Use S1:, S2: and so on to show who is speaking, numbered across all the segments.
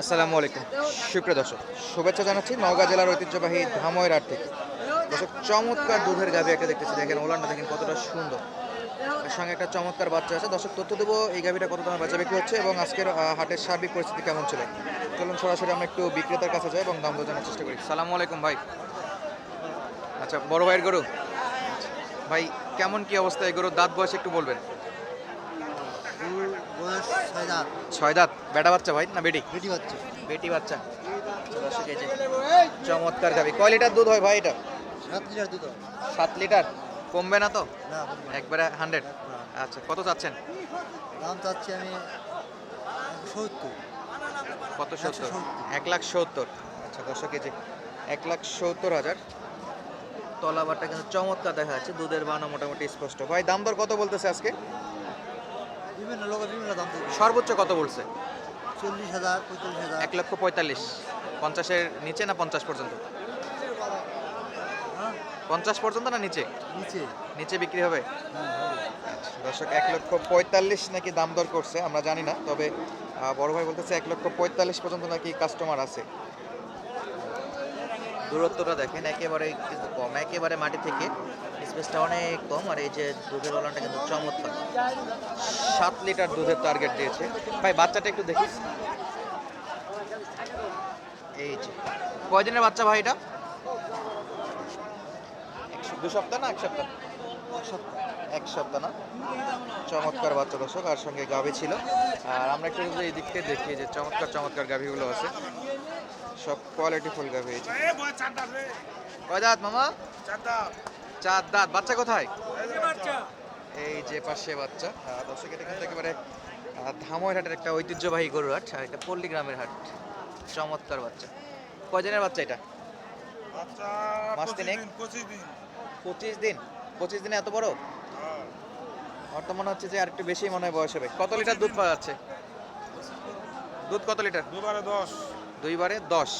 S1: আসসালামু আলাইকুম। সুপ্রিয় দর্শক, শুভেচ্ছা জানাচ্ছি নওগাঁ জেলার ঐতিহ্যবাহী ধাময়ের হাট থেকে। দর্শক, চমৎকার দুধের গাভি একটা দেখতেছি, দেখেন ওলানটা দেখেন কতটা সুন্দর। সঙ্গে একটা চমৎকার বাচ্চা আছে। দর্শক, তথ্য দেবো, এই গাভিটা কত দামে বেচা বিক্রি হচ্ছে এবং আজকের হাটের সার্বিক পরিস্থিতি কেমন ছিল? চলুন সরাসরি আমরা একটু বিক্রেতার কাছে যাই এবং দাম জানার চেষ্টা করি। সালামু আলাইকুম ভাই। আচ্ছা বড় ভাইয়ের গরু? ভাই, কেমন কি অবস্থা? এই গরুর দাঁত বয়স একটু বলবেন।
S2: ছয় দাঁত
S1: ছয় দাঁত বেটা বাচ্চা ভাই না বেটি?
S2: বেটি বাচ্চা।
S1: বেটি বাচ্চা। দর্শক এই যে চমৎকার গাবি। কয় লিটার দুধ হয় ভাই এটা?
S2: সাত লিটার দুধ
S1: সাত লিটার? কমবে না তো?
S2: না।
S1: একবারে হান্ড্রেড? আচ্ছা কত চাচ্ছেন?
S2: দাম চাচ্ছি আমি সত্তর।
S1: কত সত্তর? এক লাখ সত্তর। আচ্ছা দর্শক এই যে এক লাখ সত্তর হাজার। তলাবারটা কিন্তু চমৎকার দেখা যাচ্ছে। দুধের বানা মোটামুটি স্পষ্ট। ভাই দাম দর কত বলতেছে আজকে?
S2: বিভিন্ন লোকের বিভিন্ন দাম
S1: সর্বোচ্চ কত বলছে
S2: চল্লিশ হাজার পঁয়তাল্লিশ হাজার।
S1: এক লক্ষ পঁয়তাল্লিশ। পঞ্চাশের নিচে না পঞ্চাশ পর্যন্ত?
S2: হ্যাঁ।
S1: পঞ্চাশ পর্যন্ত না নিচে?
S2: নিচে।
S1: নিচে বিক্রি হবে?
S2: হ্যাঁ
S1: আচ্ছা, দর্শক এক লক্ষ পঁয়তাল্লিশ নাকি দাম দর করছে আমরা জানি না তবে বড় ভাই বলতেছে এক লক্ষ পঁয়তাল্লিশ পর্যন্ত নাকি কাস্টমার আছে। দূরত্বটা দেখেন একেবারে কিন্তু কম একেবারে মাটি থেকে স্পেসটা অনেক কম আর এই যে দুধের ওলানটা কিন্তু চমৎকার। সাত লিটার দুধের টার্গেট দিয়েছে। ভাই, বাচ্চাটা একটু দেখি। এই যে, কয়দিনের বাচ্চা ভাই এটা? দু সপ্তাহ না এক সপ্তাহ? এক সপ্তাহ না? চমৎকার বাচ্চা দর্শক, আর সঙ্গে গাভী ছিল। আর আমরা একটু এই দিক থেকে দেখি যে চমৎকার চমৎকার গাভীগুলো আছে, সব কোয়ালিটি ফুল গাভী কয় মামা? দাঁত বাচ্চা কোথায়? এই যে পাশে বাচ্চা। আহ, দর্শক এটা কিন্তু একেবারে আহ, ধামইর হাটের একটা ঐতিহ্যবাহী গরুর হাট। আর এটা পল্লী গ্রামের হাট। চমৎকার বাচ্চা। কয়জনের বাচ্চা এটা? মাস তিনেক? পঁচিশ দিন। পঁচিশ দিনে? এত বড়? আমার তো মনে হচ্ছে যে আর একটু বেশি মনে হয় বয়স হবে। কত লিটার দুধ পাওয়া যাচ্ছে? দুধ কত লিটার?
S3: দুবারে দশ।
S1: দুইবারে দশ।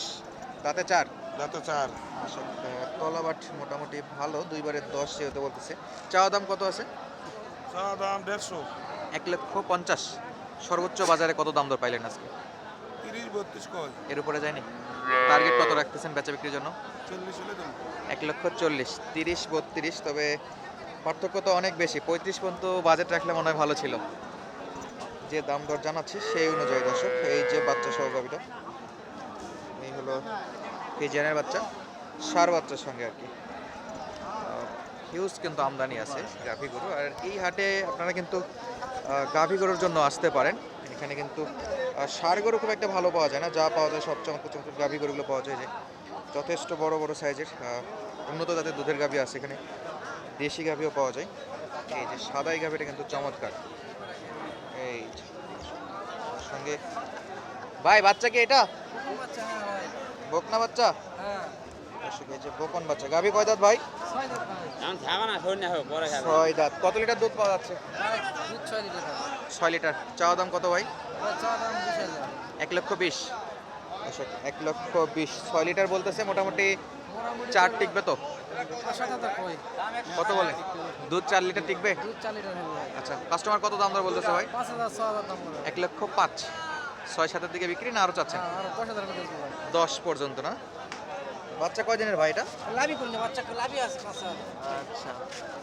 S1: তাতে চার?
S3: যাতে চার
S1: তলাবাট মোটামুটি ভালো দুইবারে দশ যেহেতু বলতেছে। চাওয়া দাম কত আছে?
S3: চা দাম দেড়শো।
S1: এক লক্ষ পঞ্চাশ। সর্বোচ্চ বাজারে কত দাম দর পাইলেন আজকে?
S3: তিরিশ বত্রিশ কয়?
S1: এর উপরে যায়নি? টার্গেট কত রাখতেছেন বেচা বিক্রির জন্য?
S3: চল্লিশ হলে
S1: এক লক্ষ চল্লিশ তিরিশ বত্রিশ তবে পার্থক্য তো অনেক বেশি। পঁয়ত্রিশ পর্যন্ত বাজেট রাখলে মনে হয় ভালো ছিল। যে দাম দর জানাচ্ছি সেই অনুযায়ী দর্শক এই যে বাচ্চা সহ গাভিটা এই হলো ফিজিয়ানের বাচ্চা, সার বাচ্চার সঙ্গে আর কি। হিউজ কিন্তু আমদানি আছে গাভী গরু। আর এই হাটে আপনারা কিন্তু গাভী গরুর জন্য আসতে পারেন। এখানে কিন্তু ষাঁড় গরু খুব একটা ভালো পাওয়া যায় না। যা পাওয়া যায় সব চমৎকার চমৎকার গাভী গরুগুলো পাওয়া যায় যে যথেষ্ট বড় বড় সাইজের উন্নত জাতের দুধের গাভী আছে এখানে। দেশি গাভীও পাওয়া যায়। এই যে সাদাই গাভীটা কিন্তু চমৎকার। এই। সঙ্গে ভাই, বাচ্চা কি এটা? বকনা বাচ্চা? দর্শক, এই যে বকন বাচ্চা। গাভী কয় দাঁত ভাই?
S4: এখন থাকো না শরীর না হোক পরে খাবে।
S1: ছয় দাঁত। কত লিটার দুধ পাওয়া যাচ্ছে? ছয় লিটার চাওয়া দাম কত ভাই? এক লক্ষ বিশ। এক লক্ষ বিশ। ছয় লিটার বলতেছে মোটামুটি চার টিকবে তো? কত বলে? দুধ চার লিটার টিকবে? আচ্ছা কাস্টমার কত দাম দর বলতেছে ভাই? এক লক্ষ পাঁচ। ছয় সাতের দিকে বিক্রি না আরও চাচ্ছেন? দশ পর্যন্ত না? বাচ্চা কয় দিনের ভাই এটা? লাভি করলে বাচ্চা লাভি আচ্ছা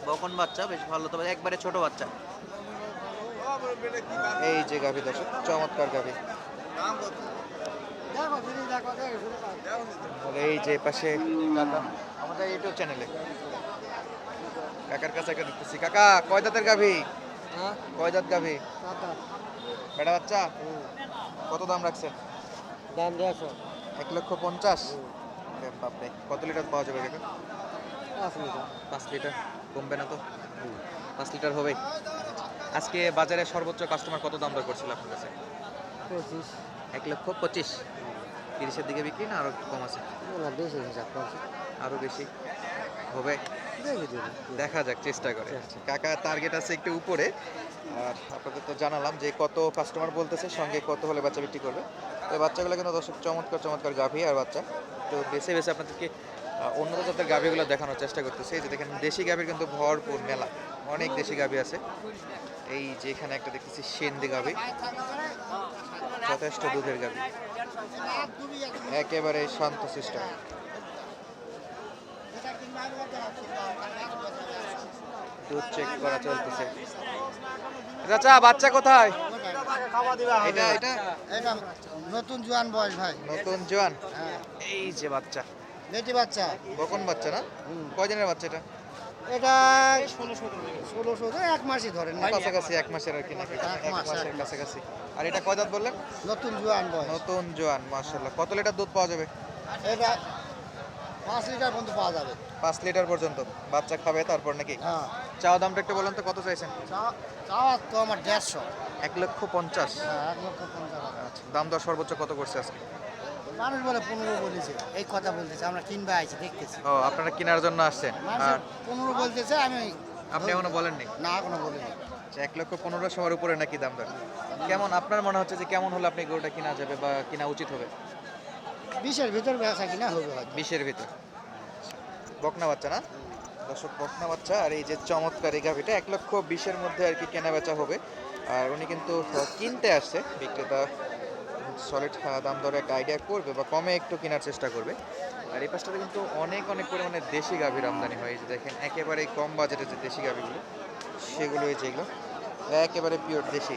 S1: বকন বাচ্চা বেশ ভালো তবে একবারে ছোট বাচ্চা। এই যে গাভী দর্শক চমৎকার গাভী। এই যে পাশে আমাদের ইউটিউব চ্যানেলে। কাকার কাছে একটা দেখতেছি। কাকা কয় দাঁতের গাভী? কয় দাঁত গাভী? বেটা বাচ্চা? কত দাম রাখছেন?
S2: দাম দেড়শো।
S1: এক লক্ষ পঞ্চাশ? বাপরে কত লিটার পাওয়া যাবে কাকা
S2: পাঁচ লিটার।
S1: পাঁচ লিটার? কমবে না তো? পাঁচ লিটার হবেই। আজকে বাজারে সর্বোচ্চ কাস্টমার কত দাম দর করছিল আপনার কাছে?
S2: পঁচিশ।
S1: এক লক্ষ পঁচিশ। তিরিশের দিকে বিক্রি না আরও কম আছে?
S2: না বেশি হিসাব করছে।
S1: আরও বেশি। হবে।
S2: দেখে
S1: যাক চেষ্টা করে। কাকা টার্গেট আছে একটু উপরে। আর আপনাদের তো জানালাম যে কত কাস্টমার বলতেছে সঙ্গে কত হলে বাচ্চা বিক্রি করবে। তো বাচ্চাগুলো কিন্তু দর্শক চমৎকার চমৎকার গাভী আর বাচ্চা। তো বেছে বেছে আপনাদেরকে উন্নত জাতের গাভীগুলো দেখানোর চেষ্টা করতেছে। যে দেখেন দেশি গাভীর কিন্তু ভরপুর মেলা। অনেক দেশি গাভী আছে। এই যে এখানে একটা দেখতেছি সেন্দি গাভী। যথেষ্ট দুধের গাভী। একেবারে শান্ত সিস্টেম। দুধ চেক করা চলতেছে। চাচা বাচ্চা কোথায়? এটা এটা?
S2: এটা নতুন জোয়ান বয়স ভাই।
S1: নতুন জোয়ান?
S2: হ্যাঁ।
S1: এই যে বাচ্চা।
S2: বেটি বাচ্চা।
S1: বকন বাচ্চা না? কয়দিনের বাচ্চা এটা?
S2: এটা ষোলোশো এক মাসই ধরেন না।
S1: কাছাকাছি এক মাসের আর কি নাকি?
S2: এক
S1: এক মাসের। কাছাকাছি। আর এটা কয় দাঁত বললেন?
S2: নতুন জোয়ান বয়স।
S1: নতুন জোয়ান কত লিটার দুধ পাওয়া যাবে?
S2: এটা পাঁচ লিটার পর্যন্ত পাওয়া যাবে।
S1: পাঁচ লিটার পর্যন্ত বাচ্চা খাবে তারপর নাকি?
S2: হ্যাঁ।
S1: চাওয়া দামটা একটু বলেন তো কত চাইছেন?
S2: চা- চাওয়া তো আমার দেড়শো।
S1: এক লক্ষ পঞ্চাশ।
S2: হ্যাঁ এক লক্ষ পঞ্চাশ হাজার।
S1: আচ্ছা দাম দর সর্বোচ্চ কত করছে আজকে?
S2: মানুষ বলে পনেরো বলেছে এই কথা বলতেছে আমরা কিনবে আইছি দেখতেছি।
S1: ও আপনারা কেনার জন্য আসছেন।
S2: মানুষ
S1: আর
S2: পনেরো বলতেছে আমি
S1: আপনি এখনও বলেননি?
S2: না এখনও বলিনি।
S1: আচ্ছা, এক লক্ষ পনেরো সবার উপরে নাকি দাম দর? কেমন আপনার মনে হচ্ছে যে কেমন হলে আপনি গরুটা কিনা যাবে বা কিনা উচিত হবে?
S2: বিশের ভিতর ব্যবসা কিনা হবে হয়তো।
S1: বিশের ভিতর। বকনা বাচ্চা না? দর্শক বকনা বাচ্চা আর এই যে চমৎকার এই গাভিটা এক লক্ষ বিশের মধ্যে আর কি কেনা বেচা হবে। আর উনি কিন্তু কিনতে আসছে। বিক্রেতা সলিড দাম দরে একটা আইডিয়া করবে বা কমে একটু কেনার চেষ্টা করবে। আর এই পাশটাতে কিন্তু অনেক অনেক পরিমাণে দেশি গাভীর আমদানি হয়। এই যে দেখেন একেবারে কম বাজেটের যে দেশি গাভীগুলো সেগুলো এই যেগুলো একেবারে পিওর দেশি।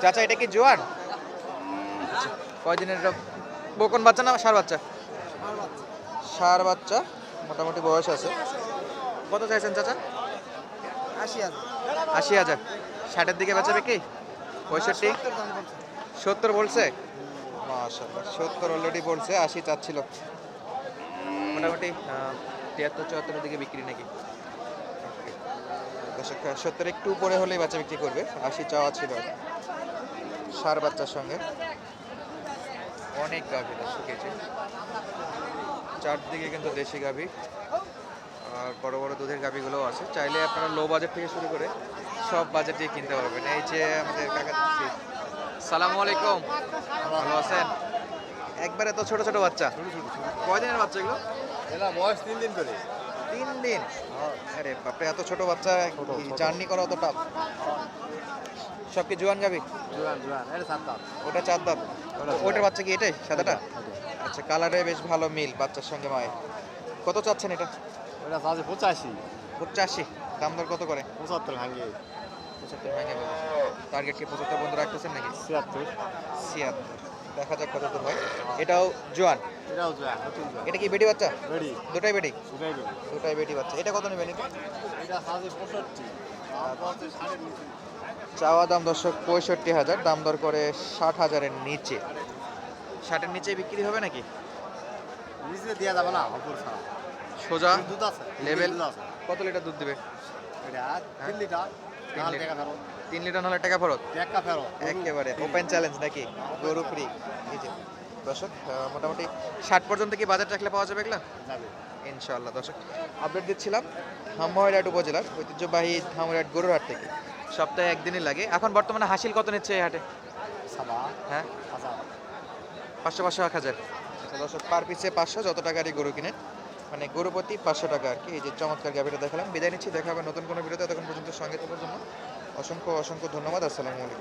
S1: চাচা এটা কি জোয়ান আচ্ছা, কয়দিনের বকন বাচ্চা না সার বাচ্চা। সার বাচ্চা। মোটামুটি বয়স আছে। কত চাইছেন চাচা?
S2: আশি হাজার।
S1: আশি হাজার। ষাটের দিকে বেচাবে কি পঁয়ষট্টি? সত্তর বলছে। মাশাল্লাহ সত্তর অলরেডি বলছে আশি চাচ্ছিল। মোটামুটি তিয়াত্তর চুয়াত্তরের দিকে বিক্রি নাকি? সত্তর একটু উপরে হলেই বাচ্চা বিক্রি করবে। আশি চাওয়া ছিল। সার বাচ্চার সঙ্গে। অনেক গাভী দর্শক এই যে। চারদিকে কিন্তু দেশি গাভী। আর বড় বড় দুধের গাভীগুলোও আছে। চাইলে আপনারা লো বাজেট থেকে শুরু করে সব বাজেটে কিনতে পারবেন। এই যে আমাদের কাকা সালামু আলাইকুম। ভালো আছেন? একবারে তো ছোট ছোট বাচ্চা। কয়দিনের বাচ্চা এগুলো?
S2: বয়স তিন দিন করে
S1: তিন দিন? আরে বাপরে এত ছোট বাচ্চা জার্নি করা অত টাফ সব কি জোয়ান গাবি
S2: জোয়ান জোয়ান। এটা সাত দাম
S1: ওটা চার দাঁত। ওটার বাচ্চা কি এটাই সাদাটা? আচ্ছা কালারে বেশ ভালো মিল বাচ্চার সঙ্গে মায়ের। কত চাচ্ছেন এটা?
S2: ওটা আছে পঁচাশি।
S1: পঁচাশি। দাম দর কত করে?
S2: পঁচাত্তর ভাঙিয়ে
S1: পঁচাত্তর ভেঙে বলো টার্গেট কি পঁচাত্তর বন্ধু রাখতেছেন নাকি?
S2: ছিয়াত্তর।
S1: ছিয়াত্তর। দেখা যাক কত দূর হয়। এটাও জোয়ান?
S2: এটাও জোয়ান
S1: এটা কি বেটি বাচ্চা?
S2: রেডি
S1: দুটাই বেটি?
S2: সেটাই বেরি
S1: দুটাই বেটি বাচ্চা। এটা কত নেবেন এটা?
S2: এটা পঁয়ষট্টি। সাড়ে
S1: চাওয়া দাম দর্শক পঁয়ষট্টি হাজার। দাম দর করে ষাট হাজারের নিচে। ষাটের নিচে বিক্রি হবে নাকি?
S2: নিচে দেওয়া যাবে না অপর ছাড়া।
S1: সোজা?
S2: দুধ আছে
S1: লেভেল কত লিটার দুধ দিবে?
S2: এটা তিন লিটার
S1: তিন লিটার। নাহলে টাকা ফেরত?
S2: টাকা ফেরত।
S1: একেবারে ওপেন চ্যালেঞ্জ নাকি? গরু ফ্রি এই যে দর্শক মোটামুটি ষাট পর্যন্ত কি বাজার রাখলে পাওয়া যাবে এগুলা?
S2: যাবে।
S1: ইনশাআল্লাহ দর্শক আপডেট দিচ্ছিলাম ধামহাট উপজেলার ঐতিহ্যবাহী ধামহাট গরুর হাট থেকে। সপ্তাহে একদিনই লাগে। এখন বর্তমানে হাসিল কত নিচ্ছে এই হাটে? হ্যাঁ? পাঁচশো পাঁচশো, এক হাজার। আচ্ছা দর্শক পার পিসে পাঁচশো, যত টাকারই গরু কিনেন মানে গরু প্রতি পাঁচশো টাকা আর কি। এই যে চমৎকার গাভিটা দেখালাম। বিদায় নিচ্ছি, দেখা হবে নতুন কোনো ভিডিওতে তখন পর্যন্ত সঙ্গে থাকার জন্য অসংখ্য অসংখ্য ধন্যবাদ। আসসালামু আলাইকুম।